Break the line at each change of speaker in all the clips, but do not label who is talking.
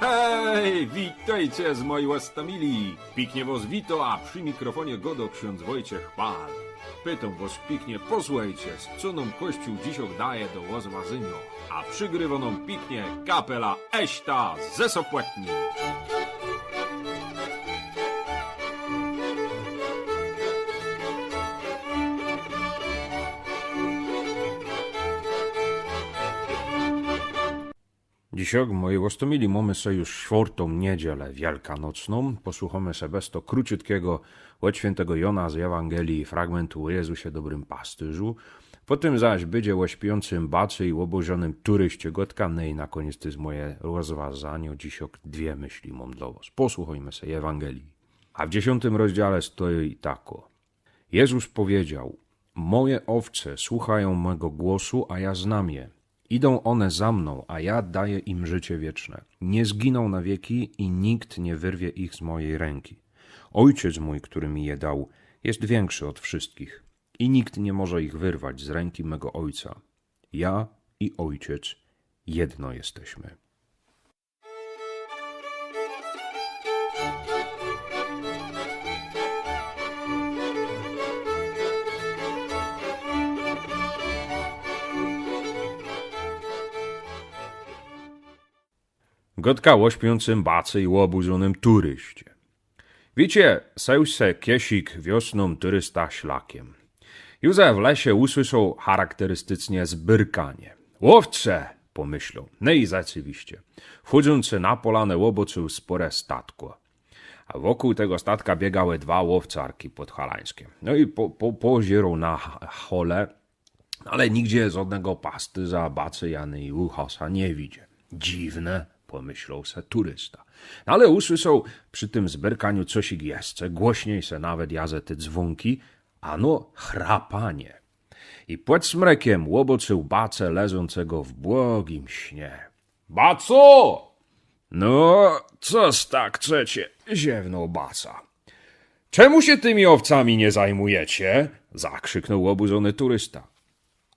Hej, witajcie z mojej łastamili. Piknie was wito, a przy mikrofonie godo ksiądz Wojciech Pal. Pytam was piknie, posłuchajcie, co nam Kościół dziś daje do łozmazyno. A przygrywa nam piknie kapela Eśta ze Sopłetni. Dzisiaj, moi łostomili, mamy sobie już czwartą niedzielę wielkanocną. Posłuchamy sobie bez to króciutkiego od świętego Jona z Ewangelii fragmentu o Jezusie Dobrym Pasterzu. Potem zaś będzie o śpiącym bacy i obożonym turyście gotkanej. Na koniec to jest moje rozważanie. Dzisiaj dwie myśli mam dla was. Posłuchajmy sobie Ewangelii. A w dziesiątym rozdziale stoi tako. Jezus powiedział: Moje owce słuchają mego głosu, a ja znam je. Idą one za mną, a ja daję im życie wieczne. Nie zginą na wieki i nikt nie wyrwie ich z mojej ręki. Ojciec mój, który mi je dał, jest większy od wszystkich i nikt nie może ich wyrwać z ręki mego ojca. Ja i ojciec jedno jesteśmy. Gotka o śpiącym bacy i obudzonym turyście. Wiecie, seł se kiesik wiosną turysta szlakiem. Józef w lesie usłyszał charakterystycznie zbyrkanie. Łowcze, pomyślał, no i rzeczywiście. Wchodzący na polanę łoboczył spore statko. A wokół tego statka biegały dwa łowcarki podhalańskie. No i po, po, pozierał na hole, ale nigdzie żadnego pastyza, bacy Jany i Uchasa nie widzi. Dziwne, pomyślał se turysta. No ale usłyszał przy tym zberkaniu coś jeszcze, głośniej se nawet jazę te dzwonki, ano chrapanie. I pod smrekiem łoboczył bacę leżącego w błogim śnie. Baco! No, coż tak chcecie? ziewnął baca. Czemu się tymi owcami nie zajmujecie? zakrzyknął oburzony turysta.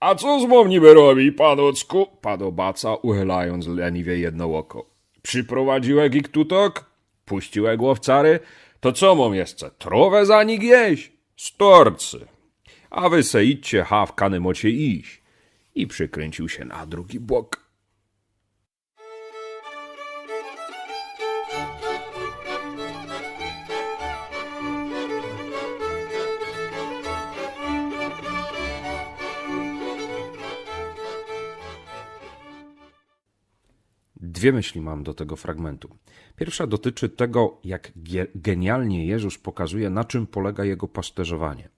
A co z niby robi, panocku? Padł baca, uchylając leniwie jedno oko. Przyprowadziłek ich tutok? Puściłek łowcary? To co mam jeszcze, trowę za nich jeść? Storcy. A wy se idźcie, hawkany mocie iść. I przykręcił się na drugi bok. Dwie myśli mam do tego fragmentu. Pierwsza dotyczy tego, jak genialnie Jezus pokazuje, na czym polega jego pasterzowanie.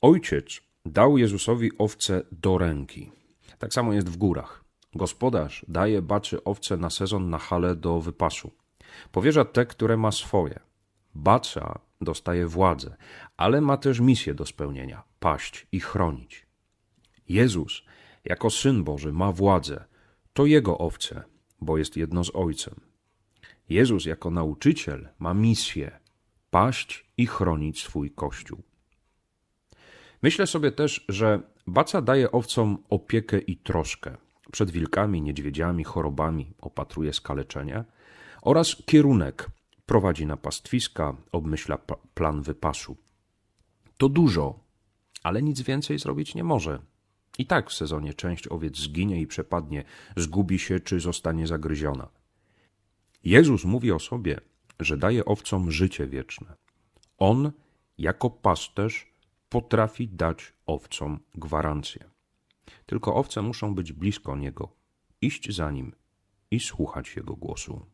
Ojciec dał Jezusowi owce do ręki. Tak samo jest w górach. Gospodarz daje baczy owce na sezon na hale do wypasu. Powierza te, które ma swoje. Bacza dostaje władzę, ale ma też misję do spełnienia paść i chronić. Jezus, jako syn Boży, ma władzę. To jego owce, bo jest jedno z Ojcem. Jezus, jako nauczyciel, ma misję paść i chronić swój kościół. Myślę sobie też, że baca daje owcom opiekę i troskę. Przed wilkami, niedźwiedziami, chorobami opatruje skaleczenia oraz kierunek prowadzi na pastwiska, obmyśla plan wypasu. To dużo, ale nic więcej zrobić nie może. I tak w sezonie część owiec zginie i przepadnie, zgubi się czy zostanie zagryziona. Jezus mówi o sobie, że daje owcom życie wieczne. On, jako pasterz, potrafi dać owcom gwarancję. Tylko owce muszą być blisko Niego, iść za Nim i słuchać Jego głosu.